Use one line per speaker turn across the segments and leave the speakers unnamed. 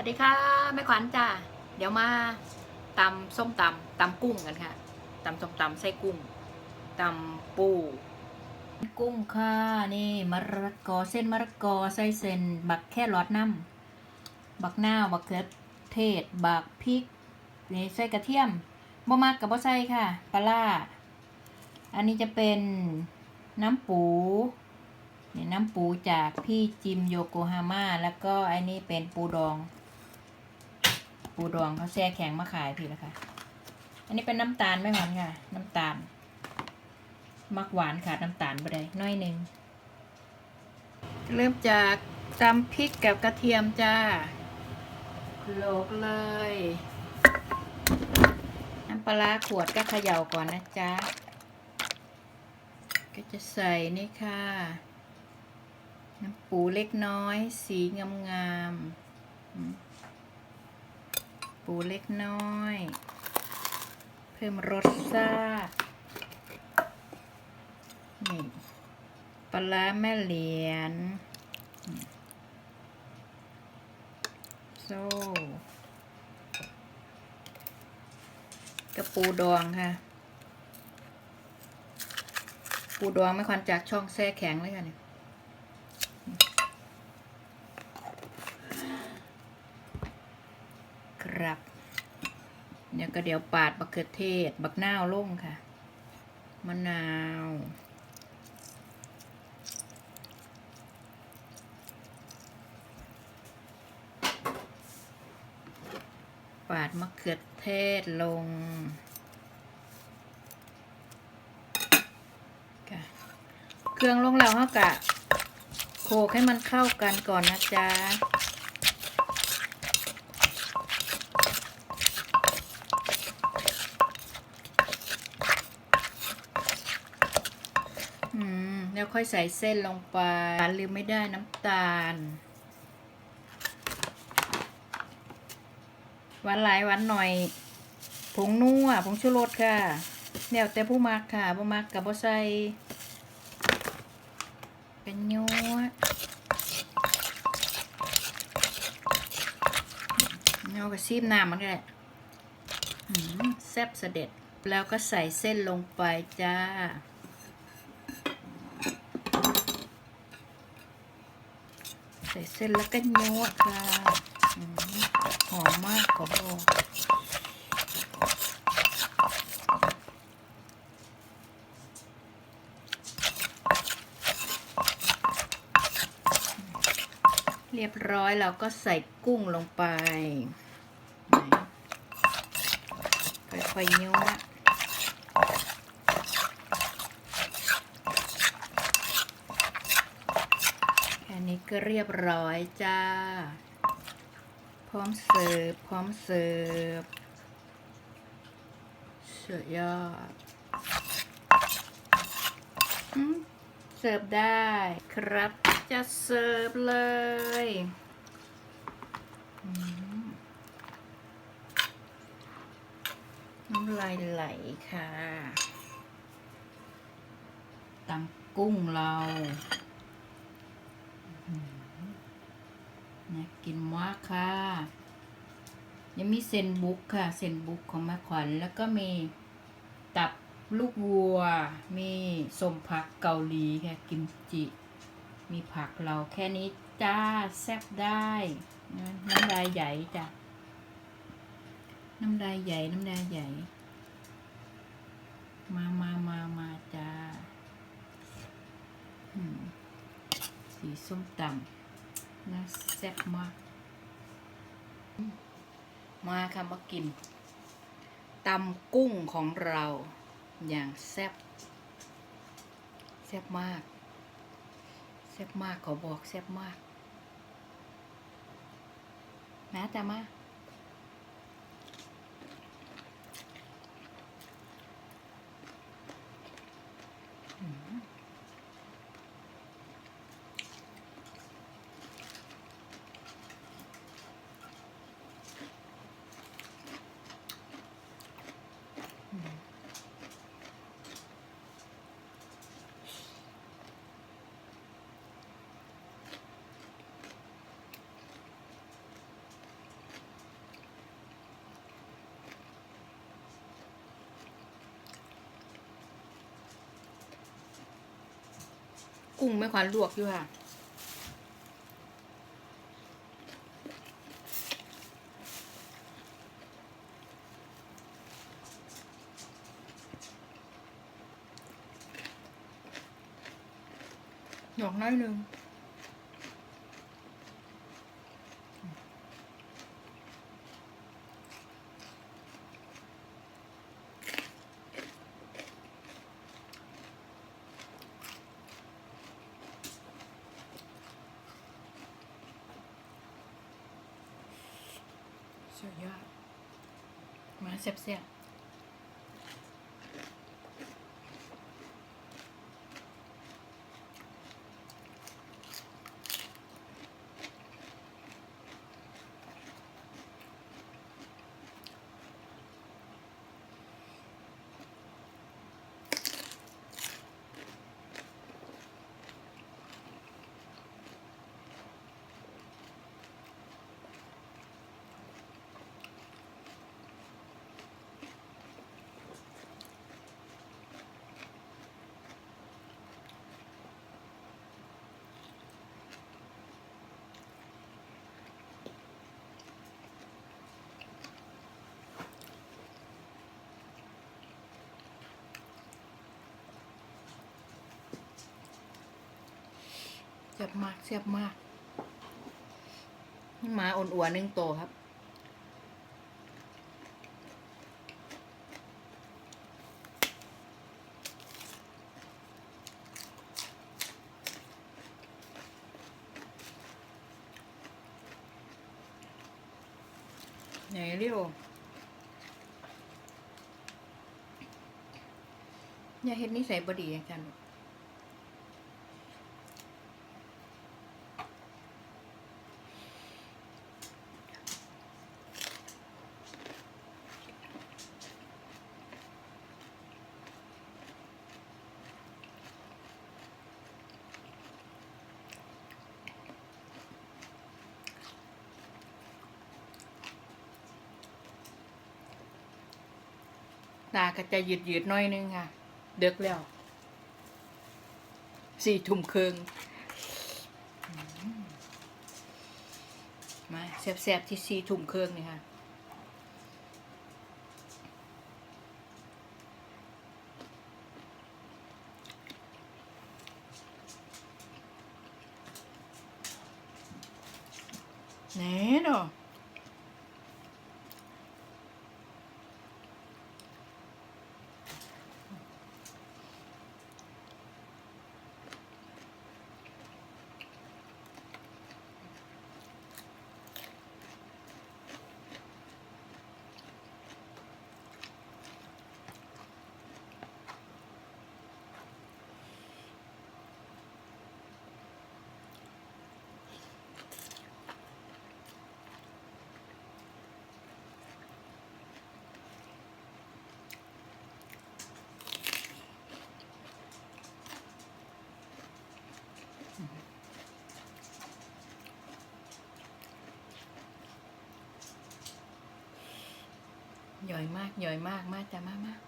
วัสดีค่ะแม่ขวัญจ้าเดี๋ยวมาตำส้มตำตำกุ้งกันค่ะตำส้มตำไส้กุ้งตำปู กุ้งค่ะนี่มะระกอเส้นมะระกอใส่เส้นบักแค่รอดน้ำบักหน้าบักเขือเทศบักพริกนี่ใส่กระเทียมบ่มากกับบ่ใส่ค่ะปลาร้าอันนี้จะเป็นน้ำปูนี่น้ำปูจากพี่จิมโยโกฮาม่าแล้วก็อันนี้เป็นปูดอง ปูดองเขาแช่แข็งมาขายพี่แล้วค่ะอันนี้เป็นน้ำตาลไม่หวานค่ะ น้ำตาล มักหวานขาดน้ำตาลไปได้น้อยหนึ่งเริ่มจากตำพริกกับกระเทียมจ้าโขลกเลย น้ำปลาร้าขวดก็เขย่าก่อนนะจ๊ะ ก็จะใส่นี่ค่ะ น้ำปูเล็กน้อย สีงามงามๆอืม ปูเล็กน้อย เพิ่มรสชาตินี่ปลาแม่เหรียญอืมโซ่กระปูดองค่ะ ปูดองไม่ควรจากช่องแช่แข็งเลยค่ะเนี่ยครับ เนี่ย ก็เดี๋ยวปาดบักเขือเทศ บักนาวลงค่ะ มะนาว ปาดมะเขือเทศลงค่ะเครื่องลงแล้วเฮากะโขลกให้มันเข้ากันก่อนนะจ๊ะ อืม แล้ว ค่อยใส่เส้นลงไปลืมไม่ได้น้ำตาล หวานหลายหวานหน่อยผงนัวผงชูรสค่ะแล้วแต่ผู้มักค่ะผู้มักกับบ่ใส่เป็นยัวเอากระซีบน้ำมันก็ได้อืมแซ่บเสด็จแล้วก็ใส่เส้นลงไปจ้า ส่เส้นแล้วก็ยัวค่ะหอมมากขอบอกเรียบร้อยเราก็ใส่กุ้งลงไปไหนค่อยๆยัวแค่นี้ ก็เรียบร้อยจ้า พร้อมเสิร์ฟ พร้อมเสิร์ฟสุดยอดอืมเสิร์ฟได้ ครับ จะเสิร์ฟเลยน้ำลายไหลค่ะตำกุ้งเรา น่ากินมาค่ะ ยังมีเซนบุกค่ะ เซนบุกของม่ขวัญแล้วก็มีตับลูกวัว มีสมผักเกาหลีค่ะ กิมจิ มีผักเราแค่นี้จ้าแซ่บได้นะน้ำลายใหญ่จ้ะน้ำลายใหญ่ น้ำลายใหญ่ มามามามาจ้าสีส้มตำ น่าแซ่บมาก มาค่ะมากินตำกุ้งของเราอย่างแซ่บแซ่บมากแซ่บมากขอบอกแซ่บมาก นะจ้ามาอืม กุ้งไม่ขวานลวกอยู่ค่ะ หยอกน้อยหนึ่ง สุดยอด มาเสียบเสียบมากเสียบมากนี่หมาอ่อนอัวหนึ่งโตวครับไหนเรียวอย่าเห็นนิสัยบดีอย่างกันต ก็จะหยืดยืดๆน้อยนึงค่ะ เดึกแล้วสี่ทุ่มครึ่งมาแซ่บๆที่สี่ทุ่มครึ่งนี่ค่ะแน่ดอก ย่อยมากย่อยมากมากจ้ะมากมาก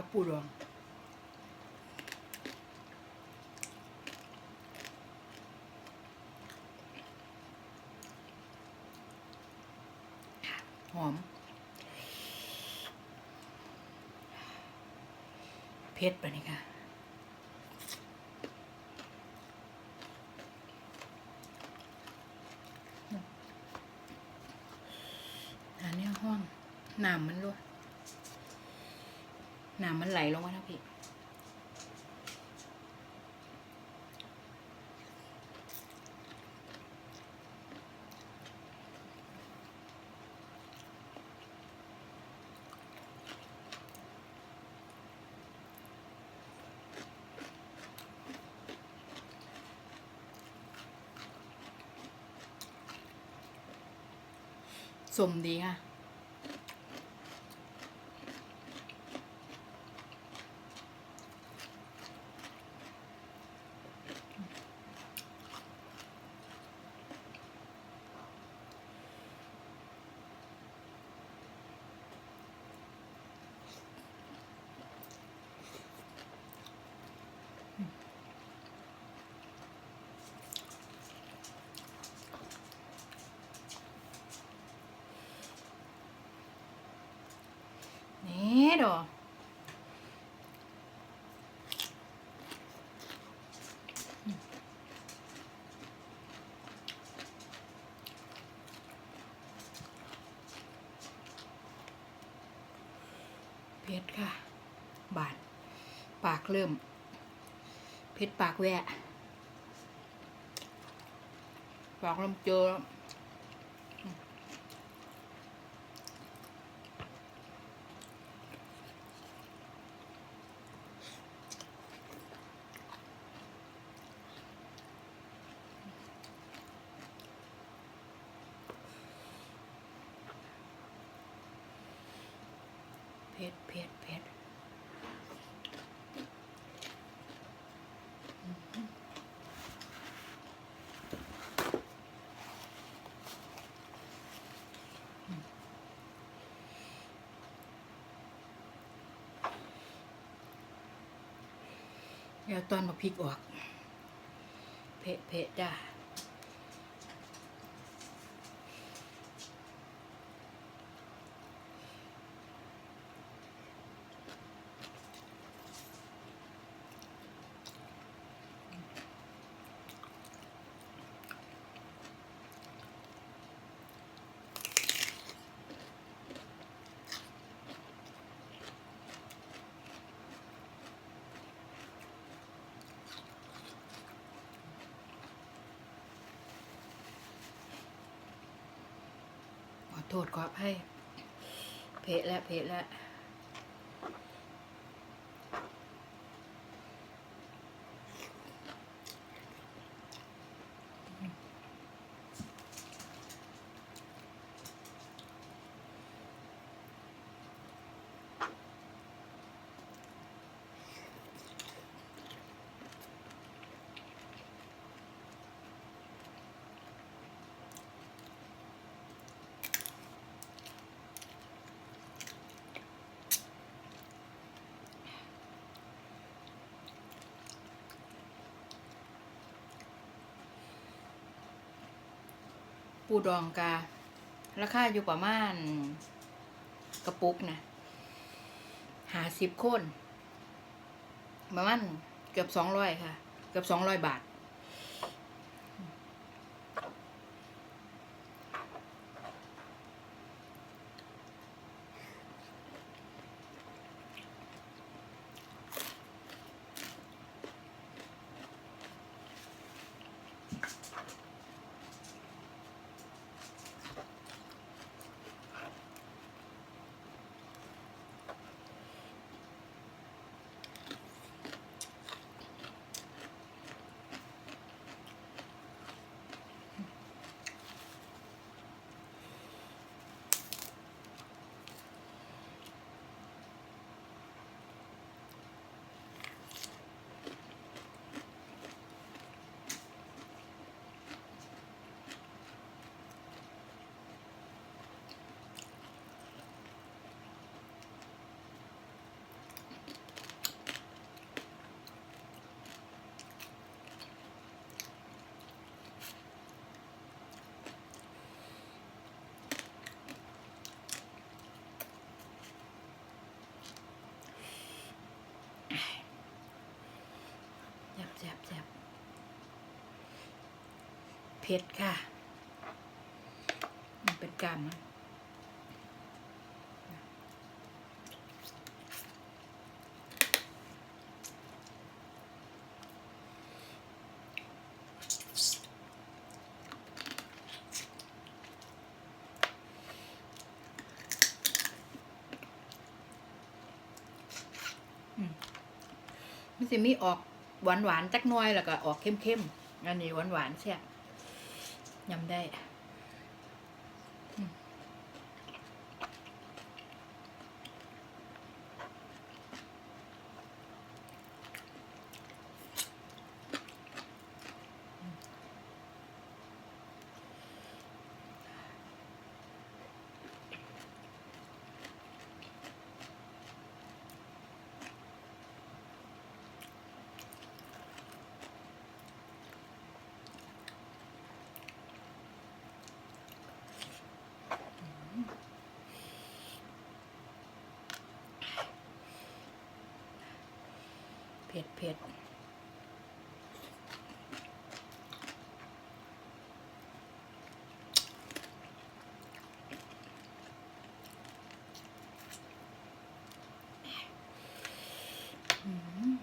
ขาปูดองหอมเผ็ดไปะนี่ค่ะอันนี้ห้องน้ำมันรั่ น้ำมันไหลลงมาทั้งพี่สมดีค่ะ เริ่ม เพชรปากแวะปากเริ่มเจอแล้วเผ็ดเผ็ดเเดี๋ยวตอนมาพริกออก เพะเพะจ้า โทษขออภัยเพะแล้วเพะแล้ว ปูดองการาคาอยู่ประมาณกระปุกนะหาสิบคนประมาณเกือบสองร้อยค่ะ เกือบสองร้อยบาท เผ็ดค่ะ มันเป็นกรรมมันจะมีออกหวานหวานๆจักน้อยแล้วก็ออกเข้มเข้มๆอันนี้หวานหวานๆแซ่ ยำได้ ผ็ดเผ็ดอืม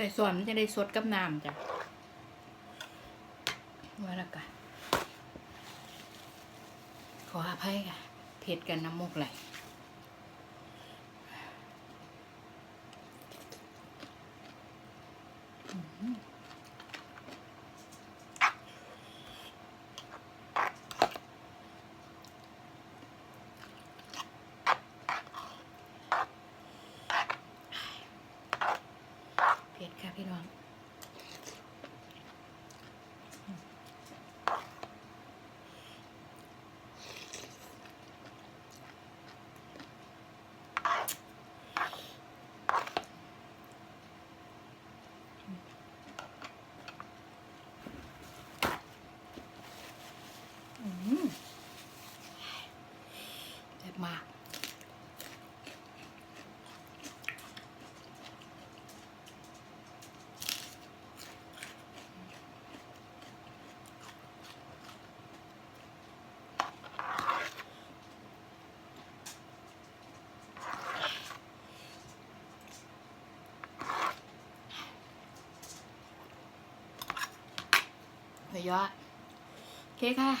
ใส่ส่วนมันจะได้สดกับน้ำจ้ะว่าและกันขออภัยค่ะ เผ็ดกันน้ำมูกไหลเผ็ดค่ะพี่น้อง อืมแซ่บ มากเฮ้ยยอดโอเคค่ะ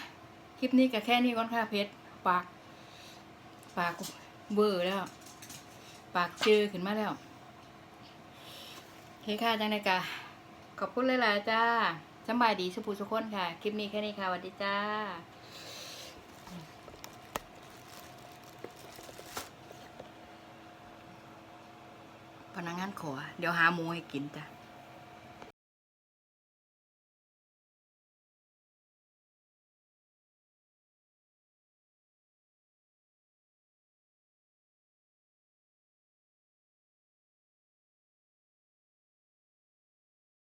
คลิปนี้ก็แค่นี้ก่อนค่ะเพชรปาก ปากเบอร์แล้ว ปากเจือขึ้นมาแล้วโอเคค่ะจังไดกะขอบคุณหลายๆจ้าสำบายดีสุภูสุขคนค่ะ คลิปนี้แค่นี้ค่ะสวัสดีจ้าพนักงานขอ เดี๋ยวหาหมูให้กินจ้ะ